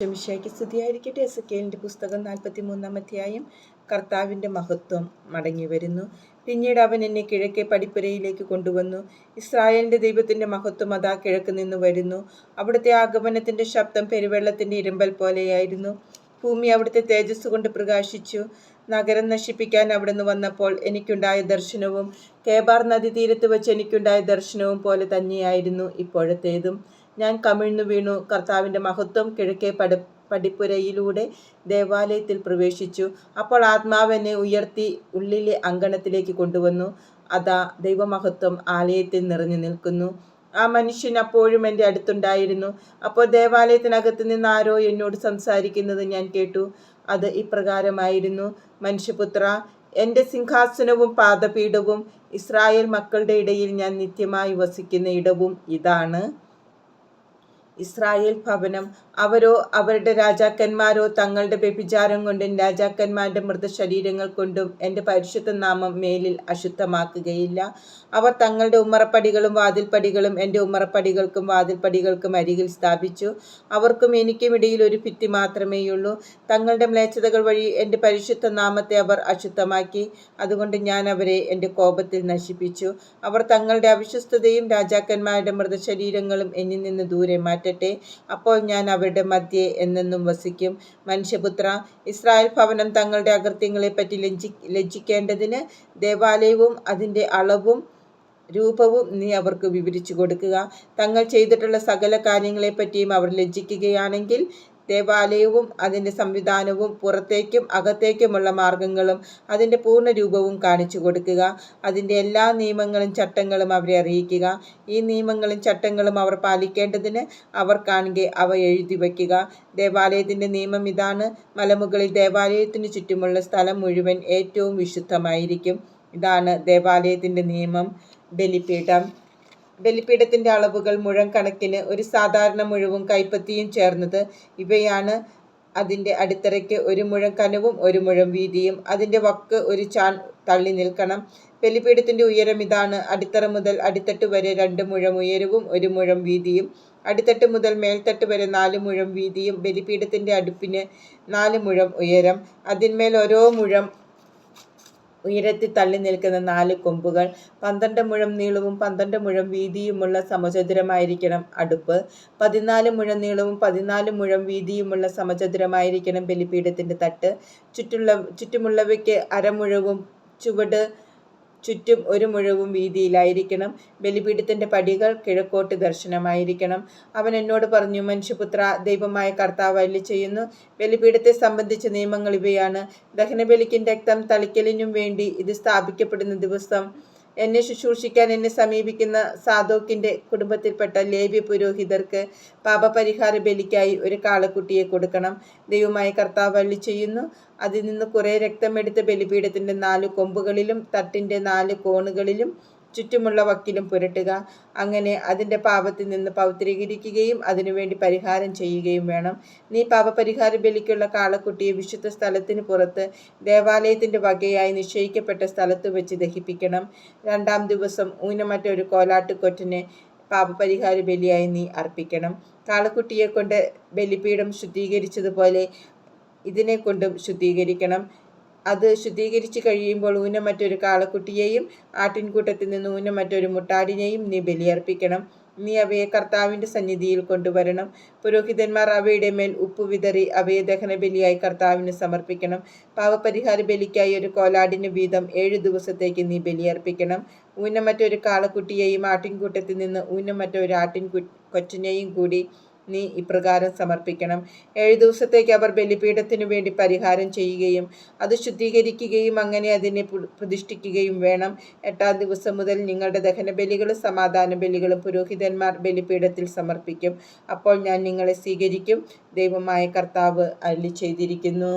ഷമിഷയ്ക്ക് സ്ഥിതിയായിരിക്കട്ടെ S കെലിന്റെ പുസ്തകം നാൽപ്പത്തി മൂന്നാം അധ്യായം കർത്താവിന്റെ മഹത്വം മടങ്ങി വരുന്നു. പിന്നീട് അവൻ എന്നെ കിഴക്കേ പടിപ്പുരയിലേക്ക് കൊണ്ടുവന്നു. ഇസ്രായേലിന്റെ ദൈവത്തിന്റെ മഹത്വം അതാ കിഴക്ക് നിന്ന് വരുന്നു. അവിടുത്തെ ആഗമനത്തിന്റെ ശബ്ദം പെരുവെള്ളത്തിന്റെ ഇരുമ്പൽ പോലെയായിരുന്നു. ഭൂമി അവിടുത്തെ തേജസ് കൊണ്ട് പ്രകാശിച്ചു. നഗരം നശിപ്പിക്കാൻ അവിടുന്ന് വന്നപ്പോൾ എനിക്കുണ്ടായ ദർശനവും കേബാർ നദീതീരത്ത് വെച്ച് എനിക്കുണ്ടായ ദർശനവും പോലെ തന്നെയായിരുന്നു ഇപ്പോഴത്തേതും. ഞാൻ കമിഴ്ന്നു വീണു. കർത്താവിന്റെ മഹത്വം കിഴക്കേ പടി പടിപ്പുരയിലൂടെ ദേവാലയത്തിൽ പ്രവേശിച്ചു. അപ്പോൾ ആത്മാവെന്നെ ഉയർത്തി ഉള്ളിലെ അങ്കണത്തിലേക്ക് കൊണ്ടുവന്നു. അതാ ദൈവമഹത്വം ആലയത്തിൽ നിറഞ്ഞു നിൽക്കുന്നു. ആ മനുഷ്യൻ അപ്പോഴും എന്റെ അടുത്തുണ്ടായിരുന്നു. അപ്പോൾ ദേവാലയത്തിനകത്ത് നിന്ന് ആരോ എന്നോട് സംസാരിക്കുന്നത് ഞാൻ കേട്ടു. അത് ഇപ്രകാരമായിരുന്നു. മനുഷ്യപുത്ര എന്റെ സിംഹാസനവും പാദപീഠവും ഇസ്രായേൽ മക്കളുടെ ഇടയിൽ ഞാൻ നിത്യമായി വസിക്കുന്ന ഇടവും ഇതാണ്. ഇസ്രായേൽ ഭവനം. അവരോ അവരുടെ രാജാക്കന്മാരോ തങ്ങളുടെ വ്യഭിചാരം കൊണ്ടും രാജാക്കന്മാരുടെ മൃതശരീരങ്ങൾ കൊണ്ടും എന്റെ പരിശുദ്ധ നാമം മേലിൽ അശുദ്ധമാക്കുകയില്ല. അവർ തങ്ങളുടെ ഉമ്മറപ്പടികളും വാതിൽപ്പടികളും എന്റെ ഉമ്മറപ്പടികൾക്കും വാതിൽപ്പടികൾക്കും അരികിൽ സ്ഥാപിച്ചു. അവർക്കും എനിക്കും ഇടയിൽ ഒരു ഭിത്തി മാത്രമേയുള്ളൂ. തങ്ങളുടെ മ്ലേച്ഛതകൾ വഴി എന്റെ പരിശുദ്ധ നാമത്തെ അവർ അശുദ്ധമാക്കി. അതുകൊണ്ട് ഞാൻ അവരെ എന്റെ കോപത്തിൽ നശിപ്പിച്ചു. അവർ തങ്ങളുടെ അവിശ്വസ്തതയും രാജാക്കന്മാരുടെ മൃതശരീരങ്ങളും എന്നിൽ നിന്ന് ദൂരെ മാറ്റട്ടെ അപ്പോൾ ഞാൻ അവരുടെ മധ്യേ എന്നെന്നും വസിക്കും. മനുഷ്യപുത്ര ഇസ്രായേൽ ഭവനം തങ്ങളുടെ അകൃത്യങ്ങളെപ്പറ്റി ലജ്ജി ലജ്ജിക്കേണ്ടതിന് ദേവാലയവും അതിന്റെ അളവും രൂപവും നീ അവർക്ക് വിവരിച്ചു കൊടുക്കുക. തങ്ങൾ ചെയ്തിട്ടുള്ള സകല കാര്യങ്ങളെപ്പറ്റിയും അവർ ലജ്ജിക്കുകയാണെങ്കിൽ ദേവാലയവും അതിന്റെ സംവിധാനവും പുറത്തേക്കും അകത്തേക്കുമുള്ള മാർഗങ്ങളും അതിന്റെ പൂർണ രൂപവും കാണിച്ചു കൊടുക്കുക. അതിന്റെ എല്ലാ നിയമങ്ങളും ചട്ടങ്ങളും അവരെ അറിയിക്കുക. ഈ നിയമങ്ങളും ചട്ടങ്ങളും അവർ പാലിക്കേണ്ടതിന് അവർ കാണുക അവ എഴുതി വയ്ക്കുക. ദേവാലയത്തിന്റെ നിയമം ഇതാണ്. മലമുകളിൽ ദേവാലയത്തിന് ചുറ്റുമുള്ള സ്ഥലം മുഴുവൻ ഏറ്റവും വിശുദ്ധമായിരിക്കും. ഇതാണ് ദേവാലയത്തിന്റെ നിയമം. ബലിപീഠം. ബലിപീഠത്തിന്റെ അളവുകൾ മുഴം കണക്കിന് ഒരു സാധാരണ മുഴവും കൈപ്പത്തിയും ചേർന്നത് ഇവയാണ്. അതിന്റെ അടിത്തറയ്ക്ക് ഒരു മുഴം കനവും ഒരു മുഴം വീതിയും. അതിന്റെ വക്ക് ഒരു ചാൺ തള്ളി നിൽക്കണം. ബലിപീഠത്തിന്റെ ഉയരം ഇതാണ്. അടിത്തറ മുതൽ അടിത്തട്ട് വരെ രണ്ട് മുഴം ഉയരവും ഒരു മുഴം വീതിയും. അടിത്തട്ട് മുതൽ മേൽത്തട്ട് വരെ നാല് മുഴം വീതിയും. ബലിപീഠത്തിന്റെ അടുപ്പിന് നാല് മുഴം ഉയരം. അതിന്മേൽ ഓരോ മുഴം ഉയരത്തിൽ തള്ളി നിൽക്കുന്ന നാല് കൊമ്പുകൾ പന്ത്രണ്ട് മുഴം നീളവും പന്ത്രണ്ട് മുഴം വീതിയുമുള്ള സമചതുരമായിരിക്കണം അടുപ്പ് പതിനാല് മുഴം നീളവും പതിനാല് മുഴം വീതിയുമുള്ള സമചതുരമായിരിക്കണം ബലിപീഠത്തിന്റെ തട്ട്. ചുറ്റുള്ള ചുറ്റുമുള്ളവയ്ക്ക് അരമുഴവും ചുവട് ചുറ്റും ഒരു മുഴവും വീതിയിലായിരിക്കണം. ബലിപീഠത്തിന്റെ പടികൾ കിഴക്കോട്ട് ദർശനമായിരിക്കണം. അവൻ എന്നോട് പറഞ്ഞു മനുഷ്യപുത്ര ദൈവമായ കർത്താവ് അല്ലി ചെയ്യുന്നു. ബലിപീഠത്തെ സംബന്ധിച്ച നിയമങ്ങൾ ഇവയാണ്. ദഹനബലിക്കും രക്തം തളിക്കലിനും വേണ്ടി ഇത് സ്ഥാപിക്കപ്പെടുന്ന ദിവസം എന്നെ ശുശ്രൂഷിക്കാൻ എന്നെ സമീപിക്കുന്ന സാധോക്കിന്റെ കുടുംബത്തിൽപ്പെട്ട ലേവ്യ പുരോഹിതർക്ക് പാപപരിഹാര ബലിക്കായി ഒരു കാളക്കുട്ടിയെ കൊടുക്കണം. ദൈവമായ കർത്താവ് അള്ളി ചെയ്യുന്നു. അതിൽ നിന്ന് കുറേ രക്തമെടുത്ത് ബലിപീഠത്തിന്റെ നാല് കൊമ്പുകളിലും തട്ടിന്റെ നാല് കോണുകളിലും ചുറ്റുമുള്ള വക്കിലും പുരട്ടുക. അങ്ങനെ അതിന്റെ പാപത്തിൽ നിന്ന് പൗത്രീകരിക്കുകയും അതിനുവേണ്ടി പരിഹാരം ചെയ്യുകയും വേണം. നീ പാപപരിഹാര ബലിക്കുള്ള കാളക്കുട്ടിയെ വിശുദ്ധ സ്ഥലത്തിന് പുറത്ത് ദേവാലയത്തിന്റെ വകയായി നിശ്ചയിക്കപ്പെട്ട സ്ഥലത്ത് വെച്ച് ദഹിപ്പിക്കണം. രണ്ടാം ദിവസം ഊനമറ്റ ഒരു കോലാട്ടുകൊറ്റനെ പാപപരിഹാര ബലിയായി നീ അർപ്പിക്കണം. കാളക്കുട്ടിയെ കൊണ്ട് ബലിപീഠം ശുദ്ധീകരിച്ചതുപോലെ ഇതിനെ കൊണ്ടും ശുദ്ധീകരിക്കണം. അത് ശുദ്ധീകരിച്ച് കഴിയുമ്പോൾ ഊനം മറ്റൊരു കാളക്കുട്ടിയെയും ആട്ടിൻകൂട്ടത്തിൽ നിന്ന് ഊനം മറ്റൊരു മുട്ടാടിനെയും നീ ബലിയർപ്പിക്കണം. നീ അവയെ കർത്താവിന്റെ സന്നിധിയിൽ കൊണ്ടുവരണം. പുരോഹിതന്മാർ അവയുടെ മേൽ ഉപ്പ് വിതറി അവയെ ദഹന ബലിയായി കർത്താവിന് സമർപ്പിക്കണം. പാവപരിഹാര ബലിക്കായി ഒരു കോലാടിന് വീതം ഏഴ് ദിവസത്തേക്ക് നീ ബലിയർപ്പിക്കണം. ഊനമറ്റൊരു കാളക്കുട്ടിയെയും ആട്ടിൻകൂട്ടത്തിൽ നിന്ന് ഊനമറ്റ ഒരു ആട്ടിൻ കൊച്ചിനെയും കൂടി നീ ഇപ്രകാരം സമർപ്പിക്കണം. ഏഴ് ദിവസത്തേക്ക് അവർ ബലിപീഠത്തിനു വേണ്ടി പരിഹാരം ചെയ്യുകയും അത് ശുദ്ധീകരിക്കുകയും അങ്ങനെ അതിനെ പ്രതിഷ്ഠിക്കുകയും വേണം. എട്ടാം ദിവസം മുതൽ നിങ്ങളുടെ ദഹനബലികളും സമാധാന ബലികളും പുരോഹിതന്മാർ ബലിപീഠത്തിൽ സമർപ്പിക്കും. അപ്പോൾ ഞാൻ നിങ്ങളെ സ്വീകരിക്കും. ദൈവമായ കർത്താവ് അല്ലി ചെയ്തിരിക്കുന്നു.